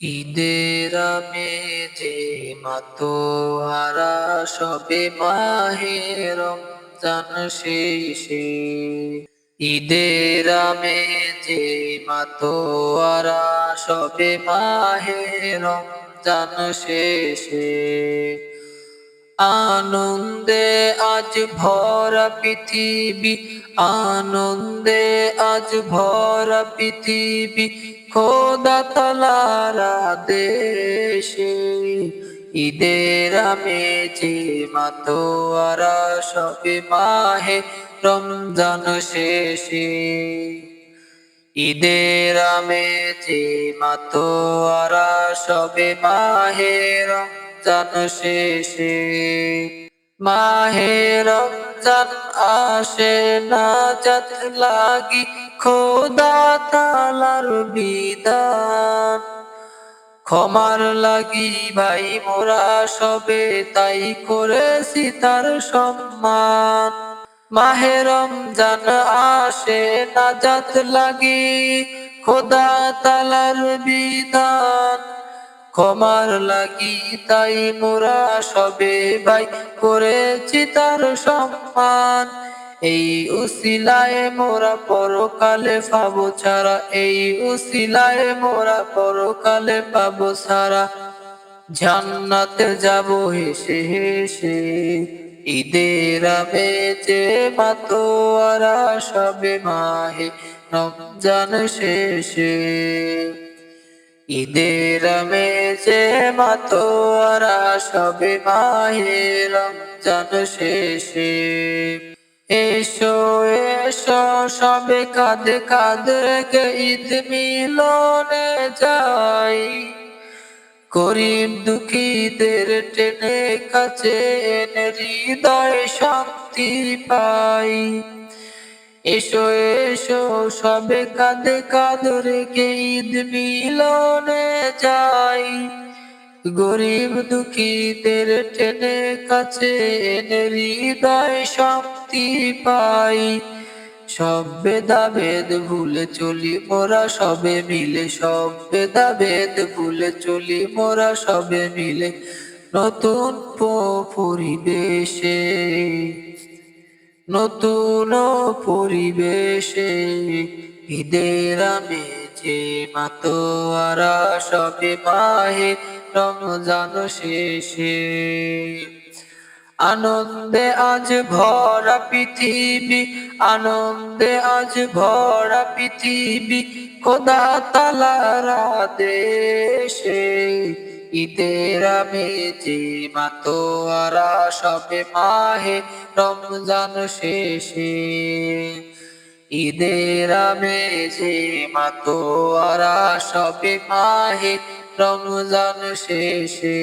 ঈদের যে মাতোহারা সবে মাহে রমজান শেষে। ঈদের যে মাতোহারা সবে মাহে রমজান শেষে। আনন্দে আজ ভরা পৃথিবী, আনন্দে আজ ভরা পৃথিবী খোদা তালারা দেশে ঈদের আমেজে মাতোয়ারা সবে মাহে রমজান শেষে। ঈদের আমেজে মাতোয়ারা সবে মাহে রমজান শেষে। মাহে রমজান আসে না যাত লাগি খোদা তালার বিদান ক্ষমার লাগি ভাই, মোরা সবে তাই করেছি তার সম্মান। মাহেরম জান আসে, নাজাত লাগি খোদা তালার বিধান। ক্ষমার লাগি তাই মোরা সবে ভাই করেছি তার সম্মান। এই উসিলায় মোরা পরকালে পাবো ছাড়া, এই উসিলায় মোরা পরকালে পাবো সারা। জান্নাতে যাব হেসে হেসে, ঈদের বেচে মাতোয়ারা সবে মাহে রমজান শেষে। ঈদের মেজে মাতোয়ারা, সবে মাহে রমজান শেষে। এসো এসো, সবে কাঁদে কাঁদে কে ঈদ মিলনে যাই। করিম দুঃখীদের টেনে কাছে এনে হৃদয় শান্তি পাই। এসো এসো, সবে কাঁদে কাঁদে রেখে ঈদ মিলনে যাই গরিব দুঃখীদের টেনে কাছে এনে হৃদয় শক্তি পাই। সব ভেদ ভুলে চলি মোরা সবে মিলে সব ভেদ ভুলে চলি মোরা সবে মিলে নতুন পরিবেশে। নতুন পরিবেশে ঈদের যে মাতোয়ারা সবে মাহে রমজান শেষে। আনন্দে আজ ভরা পৃথিবী, আনন্দে আজ ভরা পৃথিবী, খোদা তালারা দেশে ঈদের মেজে মাতোয়ারা সবে মাহে রমজান শেষে। ঈদের মেজে মাতোয়ারা সবে মাহে রমজান শেষে।